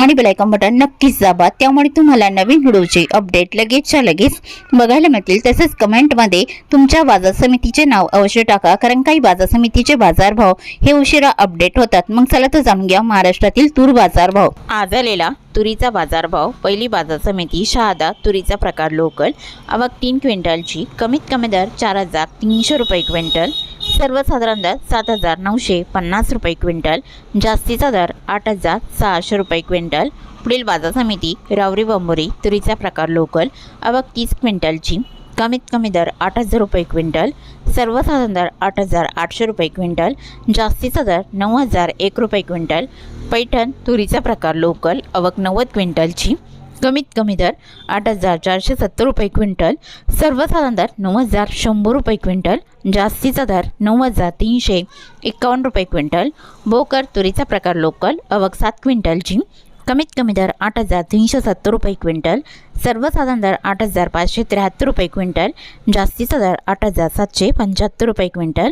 आणि bell icon button नक्कीच दाबा. त्यामुळे तुम्हाला नवीन व्हिडिओचे अपडेट लगेचच्या लगेच बघायला मिळतील. तसेच कमेंटमध्ये तुमच्या बाजार समितीचे नाव अवश्य टाका. कारण काही बाजार समितीचे बाजारभाव हे उशिरा अपडेट होतात. मग चला तर जाणून घ्या महाराष्ट्रातील तूर बाजारभाव आज आलेला तुरीचा बाजारभाव पहिली बाजार समिती शहादा तुरीचा प्रकार लोकल आवक तीन क्विंटलची कमीत कमी दर चार हजार तीनशे रुपये क्विंटल सर्वसाधारण दर सात हजार नऊशे पन्नास रुपये क्विंटल जास्तीचा दर आठ हजार सहाशे रुपये क्विंटल. पुढील बाजार समिती रावरी बंबोरी तुरीचा प्रकार लोकल आवक तीस क्विंटलची कमीत कमी दर आठ हजार रुपये क्विंटल सर्वसाधारण दर आठ हजार आठशे रुपये क्विंटल जास्तीचा दर नऊ हजार एक रुपये क्विंटल पैठण तुरीचा प्रकार लोकल अवक नव्वद क्विंटलची कमीत कमी दर आठ हजार चारशे सत्तर रुपये क्विंटल सर्वसाधारण दर नऊ हजार शंभर रुपये क्विंटल जास्तीचा दर नऊ हजार तीनशे एकावन्न रुपये क्विंटल बोकर तुरीचा प्रकार लोकल अवक सात क्विंटलची कमीत कमी दर आठ हजार तीनशे सत्तर रुपये क्विंटल सर्वसाधारण दर आठ हजार पाचशे त्र्याहत्तर रुपये क्विंटल जास्तीचा दर आठ हजार सातशे पंच्याहत्तर रुपये क्विंटल.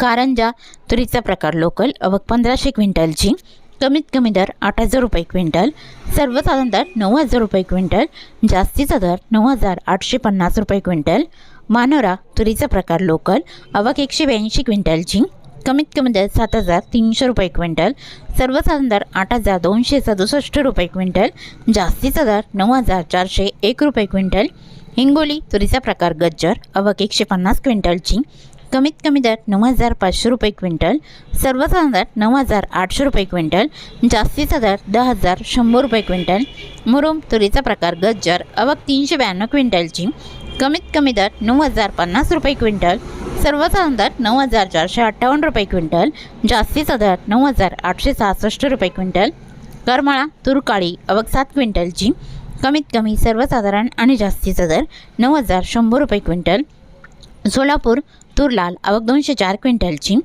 कारंजा तुरीचा प्रकार लोकल अवक पंधराशे क्विंटलची कमीत कमी दर आठ हजार रुपये क्विंटल सर्वसाधारण दर नऊ हजार रुपये क्विंटल जास्तीचा दर नऊ हजार आठशे पन्नास रुपये क्विंटल. मानोरा तुरीचा प्रकार लोकल अवक एकशे ब्याऐंशी क्विंटलची कमीत कमी दर सात हजार तीनशे रुपये क्विंटल सर्वसाधारण दर आठ हजार दोनशे सदुसष्ट रुपये क्विंटल जास्तीचा दर नऊ हजार चारशे एक रुपये क्विंटल हिंगोली तुरीचा प्रकार गज्जर अवक एकशे पन्नास क्विंटलची कमीत कमी दर नऊ हजार पाचशे रुपये क्विंटल सर्वसाधारण दर नऊ हजार आठशे रुपये क्विंटल जास्तीचा दर दहा हजार शंभर रुपये क्विंटल मुरुम तुरीचा प्रकार गज्जर अवक तीनशे ब्याण्णव क्विंटलची कमीत कमी दर नऊ हजार पन्नास रुपये क्विंटल सर्वसाधारण दर नऊ हजार चारशे अठ्ठावन्न रुपये क्विंटल जास्तीचा दर नऊ हजार आठशे सहासष्ट रुपये क्विंटल करमाळा तुरकाळी अवक सात क्विंटलची कमीत कमी सर्वसाधारण आणि जास्तीचा दर नऊ हजार शंभर रुपये क्विंटल सोलापूर तूर लाल दोनशे चार क्विंटलची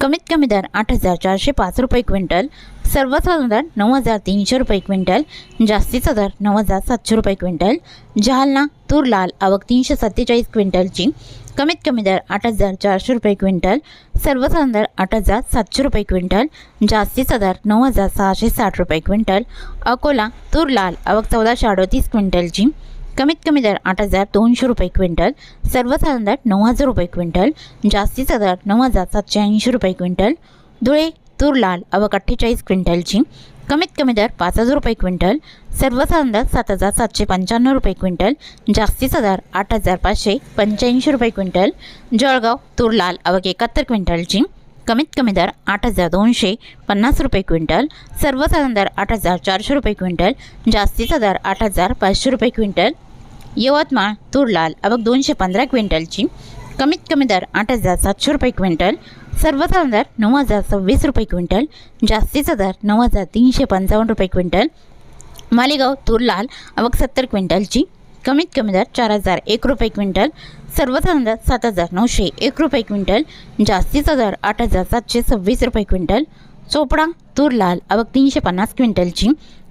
कमीत कमी दर आठ हजार चारशे पाच रुपये क्विंटल सर्वसाधारण दर नऊ हजार तीनशे रुपये क्विंटल जास्तीचा दर नऊ हजार सातशे रुपये क्विंटल जालना तूर लाल आवक तीनशे सत्तेचाळीस क्विंटलची कमीत कमी दर आठ हजार चारशे रुपये क्विंटल सर्वसाधारण दर आठ हजार सातशे रुपये क्विंटल जास्तीचा दर नऊ हजार सहाशे साठ रुपये क्विंटल अकोला तूर लाल आवक चौदाशे अडोतीस क्विंटलची कमीत कमी दर आठ हजार दोनशे रुपये क्विंटल सर्वसाधारण दर नऊ हजार रुपये क्विंटल जास्तीचा दर नऊ हजार सातशे ऐंशी रुपये क्विंटल धुळे तूर लाल अवक अठ्ठेचाळीस क्विंटलची कमीत कमी दर पाच हजार रुपये क्विंटल सर्वसाधारण दर सात हजार सातशे पंच्याण्णव रुपये क्विंटल जास्तीचा दर आठ हजार पाचशे पंच्याऐंशी रुपये क्विंटल जळगाव तूर लाल अवक एकाहत्तर क्विंटलची कमीत कमी दर आठ हजार दोनशे पन्नास रुपये क्विंटल सर्वसाधारण दर आठ हजार चारशे रुपये क्विंटल जास्तीचा दर आठ हजार पाचशे रुपये क्विंटल यवतमाळ तूर लाल अवक दोनशे पंधरा क्विंटलची. कमीत कमी दर आठ हजार सातशे रुपये क्विंटल. सर्वसाधारण दर नऊ हजार सव्वीस रुपये क्विंटल. जास्तीचा दर नऊ हजार तीनशे पंचावन्न रुपये क्विंटल. मालेगाव तूर लाल अवक सत्तर क्विंटलची. कमीत कमी दर चार हजार एक रुपये क्विंटल. सर्वसाधारण दर सात हजार नऊशे एक रुपये क्विंटल. जास्तीचा दर आठ हजार सातशे सव्वीस रुपये क्विंटल. चोपडा तूर लाल अवक तीनशे पन्नास क्विंटलची.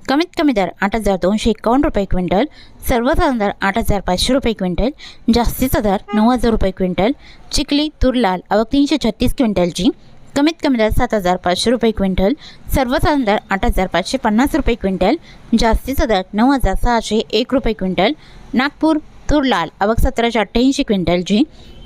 कमीत कमी दर आठ हजार दोनशे एकावन्न रुपये क्विंटल सर्वसाधारण दर आठ हजार पाचशे रुपये क्विंटल जास्तीचा दर नऊ हजार रुपये क्विंटल चिखली तूर लाल अवक तीनशे छत्तीस क्विंटलची कमीत कमी दर सात हजार पाचशे रुपये क्विंटल सर्वसाधारण दर आठ हजार पाचशे पन्नास रुपये क्विंटल जास्तीचा दर नऊ हजार सहाशे एक रुपये क्विंटल नागपूर तूर लाल अवक सतराशे अठ्ठ्याऐंशी क्विंटलची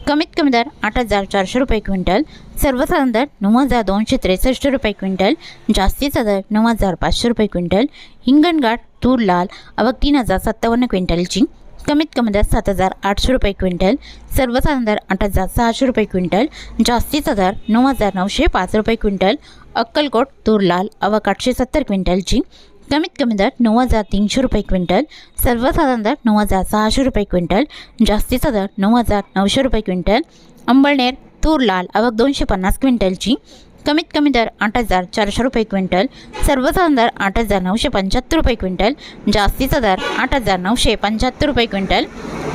कमीत कमी दर आठ हजार चारशे रुपये क्विंटल सर्वसाधारण दर नऊ हजार दोनशे त्रेसष्ट रुपये क्विंटल जास्तीचा दर नऊ हजार पाचशे रुपये क्विंटल हिंगणघाट तूर लाल अवक तीन हजार सत्तावन्न क्विंटलची कमीत कमी दर सात हजार आठशे रुपये क्विंटल सर्वसाधारण दर आठ हजार सहाशे रुपये क्विंटल जास्तीचा दर नऊ हजार नऊशे पाच रुपये क्विंटल अक्कलकोट तूर लाल अवक आठशे सत्तर क्विंटलची कमीत कमी दर नऊ हजार तीनशे रुपये क्विंटल सर्वसाधारण दर नऊ हजार सहाशे रुपये क्विंटल जास्तीचा दर नऊ हजार नऊशे रुपये क्विंटल अंबळनेर तूर लाल आवक दोनशे पन्नास क्विंटलची कमीत कमी दर आठ हजार चारशे रुपये क्विंटल सर्वसाधारण दर आठ हजार नऊशे पंच्याहत्तर रुपये क्विंटल जास्तीचा दर आठ हजार नऊशे पंच्याहत्तर रुपये क्विंटल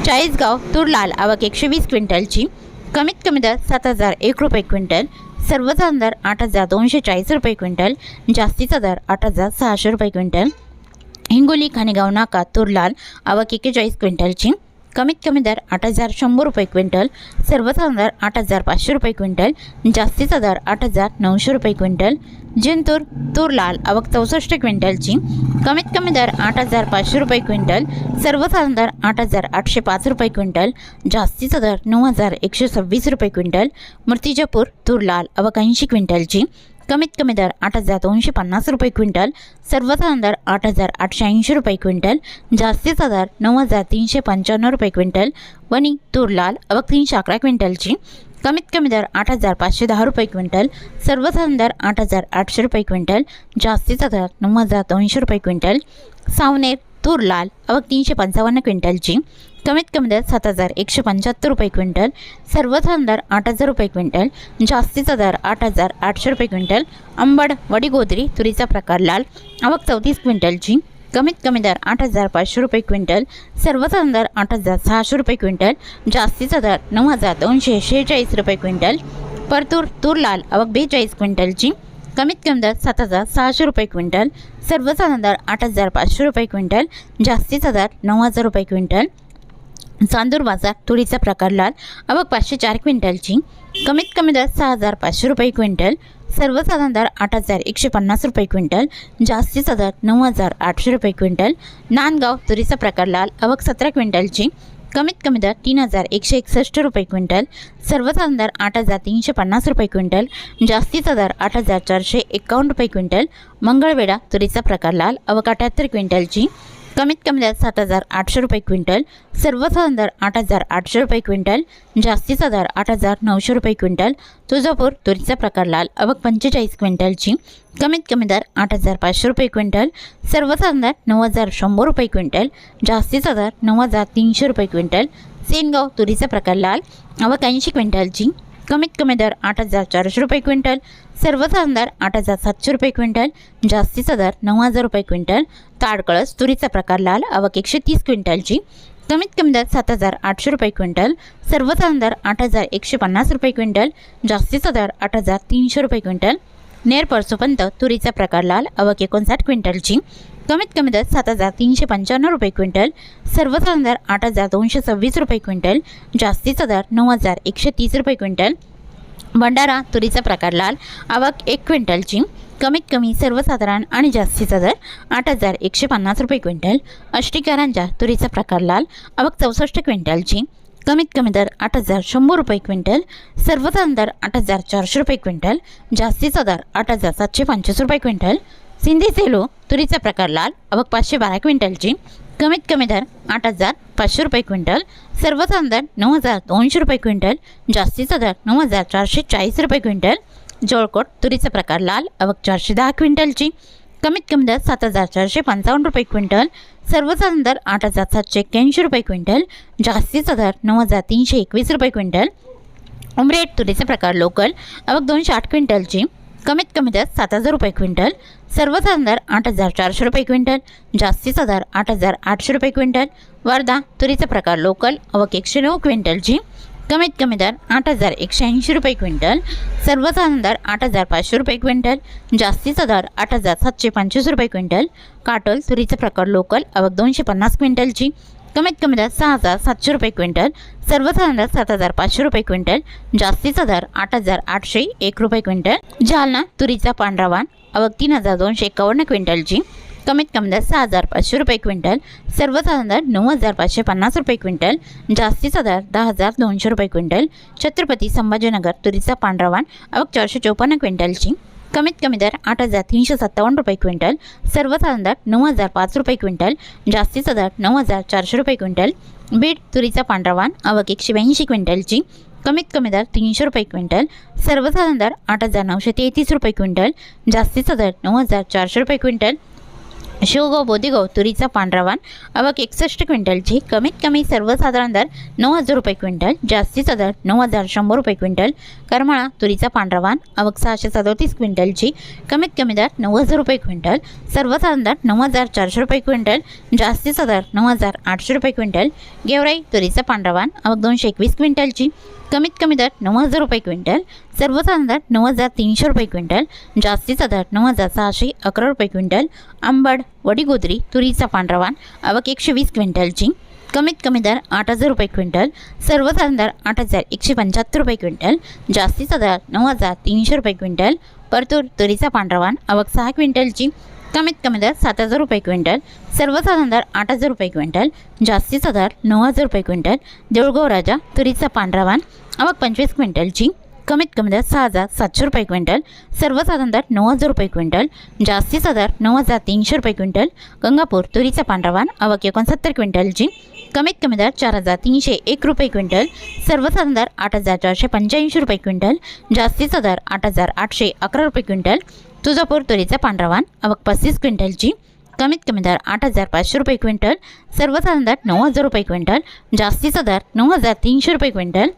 चाळीसगाव तूर लाल आवक एकशे वीस क्विंटलची कमीत कमी दर सात हजार एक रुपये क्विंटल सर्वचा दर आठ हजार दोनशे चाळीस रुपये क्विंटल जास्तीचा दर आठ हजार सहाशे रुपये क्विंटल. हिंगोली खानेगाव नाका तुरलाल आवक एक्केचाळीस क्विंटलची. कमीत कमी दर आठ हजार शंभर रुपये क्विंटल सर्वसाधारण दर आठ हजार पाचशे रुपये क्विंटल जास्तीचा दर आठ हजार नऊशे रुपये क्विंटल जिंतूर तूर लाल आवक चौसष्ट क्विंटलची कमीत कमी दर आठ हजार पाचशे रुपये क्विंटल सर्वसाधारण दर आठ हजार आठशे पाच रुपये क्विंटल जास्तीचा दर नऊ हजार एकशे सव्वीस रुपये क्विंटल मूर्तिजापूर तूर लाल आवक ऐंशी क्विंटलची कमीत कमी दर आठ हजार दोनशे पन्नास रुपये क्विंटल सर्वसाधारण दर आठ हजार आठशे ऐंशी रुपये क्विंटल जास्तीचा दर नऊ हजार तीनशे पंच्याण्णव रुपये क्विंटल वणी तूर लाल अवक तीनशे अकरा क्विंटलची कमीत कमी दर आठ हजार पाचशे दहा रुपये क्विंटल सर्वसाधारण दर आठ हजार आठशे रुपये क्विंटल जास्तीचा दर नऊ हजार दोनशे रुपये क्विंटल सावनेर तूर लाल अवक तीनशे पंचावन्न क्विंटलची कमीत कमी दर सात हजार एकशे पंच्याहत्तर रुपये क्विंटल सर्वसाधारण दर आठ हजार रुपये क्विंटल जास्तीचा दर आठ हजार आठशे रुपये क्विंटल अंबड वडीगोदरी तुरीचा प्रकार लाल आवक चौतीस क्विंटलची कमीत कमी दर आठ हजार पाचशे रुपये क्विंटल सर्वसाधारण दर आठ हजार सहाशे रुपये क्विंटल जास्तीचा दर नऊ हजार दोनशे शेहेचाळीस रुपये क्विंटल परतूर तूर लाल आवक बेचाळीस क्विंटलची कमीत कमी दर सात हजार सहाशे रुपये क्विंटल सर्वसाधारण दर आठ हजार पाचशे रुपये क्विंटल जास्तीचा दर नऊ हजार रुपये क्विंटल. चांदूर बाजार तुरीचा प्रकार लाल आवक पाचशे चार क्विंटलची कमीत कमी दर सहा हजार पाचशे रुपये क्विंटल सर्वसाधारण दर आठ हजार एकशे पन्नास रुपये क्विंटल जास्तीचा दर नऊ हजार आठशे रुपये क्विंटल. नांदगाव तुरीचा प्रकार लाल अवक सतरा क्विंटलची कमीत कमी दर तीन हजार एकशे एकसष्ट रुपये क्विंटल सर्वसाधारण दर आठ हजार तीनशे पन्नास रुपये क्विंटल जास्तीचा दर आठ हजार चारशे एकावन्न रुपये क्विंटल मंगळवेढा तुरीचा प्रकार लाल अवकाठ्याहत्तर क्विंटलची कमीत कमी दर सात हजार आठशे रुपये क्विंटल सर्वसाधारण दर आठ हजार आठशे रुपये क्विंटल जास्तीचा दर आठ हजार नऊशे रुपये क्विंटल तुळजापूर तुरीचा प्रकार लाल अवक पंचेचाळीस क्विंटलची कमीत कमी दर आठ हजार पाचशे रुपये क्विंटल सर्वसाधारण दर नऊ हजार शंभर रुपये क्विंटल जास्तीचा दर नऊ हजार तीनशे रुपये क्विंटल सेनगाव तुरीचा प्रकार लाल अवक ऐंशी क्विंटलची कमीत कमी दर आठ हजार चारशे रुपये क्विंटल सर्वसाधारण दर आठ हजार सातशे रुपये क्विंटल जास्तीचा दर नऊ हजार रुपये क्विंटल ताडकळस तुरीचा प्रकार लाल आवक एकशे तीस क्विंटलची. कमीत कमी दर सात हजार आठशे रुपये क्विंटल सर्वसाधारण दर आठ हजार एकशे पन्नास रुपये क्विंटल जास्तीचा दर आठ हजार तीनशे रुपये क्विंटल. नेर परसोपंत तुरीचा प्रकार लाल आवक एकोणसाठ क्विंटलची. कमीत कमी दर सात हजार तीनशे पंच्याण्णव रुपये क्विंटल सर्वसाधारण दर आठ हजार दोनशे सव्वीस रुपये क्विंटल जास्तीचा दर नऊ हजार एकशे तीस रुपये क्विंटल. भंडारा तुरीचा प्रकार लाल आवक एक क्विंटलची कमीत कमी सर्वसाधारण आणि जास्तीचा दर आठ हजार एकशे पन्नास रुपये क्विंटल. अष्टीकारांच्या तुरीचा प्रकार लाल आवक चौसष्ट क्विंटलची कमीत कमी दर आठ हजार शंभर रुपये क्विंटल सर्वसाधारण दर आठ हजार चारशे रुपये क्विंटल जास्तीचा दर आठ हजार सातशे पंचवीस रुपये क्विंटल. सिंधी सेलो तुरीचा प्रकार लाल आवक पाचशे बारा क्विंटलची कमीत कमी दर आठ हजार पाचशे रुपये क्विंटल सर्वसाधारण दर नऊ हजार दोनशे रुपये क्विंटल जास्तीचा दर नऊ हजार चारशे चाळीस रुपये क्विंटल. जवळकोट तुरीचा प्रकार लाल आवक चारशे दहा क्विंटलची कमीत कमी दर सात हजार चारशे पंचावन्न रुपये क्विंटल सर्वसाधारण दर आठ हजार सातशे एक्क्याऐंशी रुपये क्विंटल जास्तीचा दर नऊ हजार तीनशे एकवीस रुपये क्विंटल. उमरेट तुरीचा प्रकार लोकल आवक दोनशे आठ क्विंटलची कमीत कमी दर सात हजार रुपये क्विंटल सर्वसाधारण दर आठ हजार चारशे रुपये क्विंटल जास्तीचा दर आठ हजार आठशे रुपये क्विंटल वर्धा तुरीचा प्रकार लोकल अवक एकशे नऊ क्विंटलची कमीत कमी दर आठ हजार एकशे ऐंशी रुपये क्विंटल सर्वसाधारण दर आठ हजार पाचशे रुपये क्विंटल जास्तीचा दर आठ हजार सातशे पंचवीस रुपये क्विंटल काटोल तुरीचा प्रकार लोकल अवक दोनशे पन्नास क्विंटलची कमीत कमी दर सहा हजार सातशे रुपये क्विंटल सर्वसाधारण दर सात हजार पाचशे रुपये क्विंटल जास्तीचा दर आठ हजार आठशे एक रुपये क्विंटल. जालना तुरीचा पांढरा वाण अवघ तीन हजार दोनशे एकावन्न क्विंटलची. कमीत कमी दर सहा हजार पाचशे रुपये क्विंटल सर्वसाधारण दर नऊ हजार पाचशे पन्नास रुपये क्विंटल जास्तीचा दर दहा हजार दोनशे रुपये क्विंटल. छत्रपती संभाजीनगर तुरीचा पांढरा वाण अवघ चारशे चौपन्न क्विंटलची. कमीत कमी दर आठ हजार तीनशे सत्तावन्न रुपये क्विंटल सर्वसाधारण दर नऊ हजार पाच रुपये क्विंटल जास्तीचा दर नऊ हजार चारशे रुपये क्विंटल बीड तुरीचा पांढरा वाण आवक एकशे ब्याऐंशी क्विंटलची कमीत कमी दर तीनशे रुपये क्विंटल सर्वसाधारण दर आठ हजार नऊशे तेहतीस रुपये क्विंटल जास्तीचा दर नऊ हजार चारशे रुपये क्विंटल शिवगाव बोदेगाव तुरीचा पांढरा वाण आवक एकसष्ट क्विंटलची कमीत कमी सर्वसाधारण दर नऊ हजार रुपये क्विंटल. जास्तीचा दर नऊ हजार शंभर रुपये क्विंटल. करमाळा तुरीचा पांढरा वाण आवक सहाशे सदोतीस क्विंटलची कमीत कमी दर नऊ हजार रुपये क्विंटल. सर्वसाधारण दर नऊ हजार चारशे रुपये क्विंटल. जास्तीचा दर नऊ हजार आठशे रुपये क्विंटल. गेवराई तुरीचा पांढरा वाण आवक दोनशे एकवीस क्विंटलची कमीत कमी दर नऊ हजार रुपये क्विंटल. सर्वसाधारण दर नऊ हजार तीनशे रुपये क्विंटल जास्तीचा दर नऊ हजार सहाशे अकरा रुपये क्विंटल आंबड वडीगोदरी तुरीचा पांढरावान आवक एकशे वीस क्विंटलची कमीत कमी दर आठ हजार रुपये क्विंटल सर्वसाधारण दर आठ हजार एकशे पंच्याहत्तर रुपये क्विंटल जास्तीचा दर नऊ हजार तीनशे रुपये क्विंटल परतूर तुरीचा पांढरावान आवक सहा क्विंटलची कमीत कमी दर सात हजार रुपये क्विंटल सर्वसाधारण दर आठ हजार रुपये क्विंटल जास्तीचा दर नऊ हजार रुपये क्विंटल देऊळगाव राजा तुरीचा पांढरावान आवक पंचवीस क्विंटलची कमीत कमी दर सहा हजार सातशे रुपये क्विंटल सर्वसाधारण दर नऊ हजार रुपये क्विंटल जास्तीचा दर नऊ हजार तीनशे रुपये क्विंटल गंगापूर तुरीचा पांढरा वाण आवक एकोणसत्तर क्विंटलची कमीत कमी दर चार हजार तीनशे एक रुपये क्विंटल सर्वसाधारण दर आठ हजार चारशे पंच्याऐंशी रुपये क्विंटल जास्तीचा दर आठ हजार आठशे अकरा रुपये क्विंटल तुळजापूर तुरीचा पांढरा वाण आवक पस्तीस क्विंटलची कमीत कमी दर आठ हजार पाचशे रुपये क्विंटल सर्वसाधारण दर नऊ हजार रुपये क्विंटल जास्तीचा दर नऊ हजार तीनशे रुपये क्विंटल.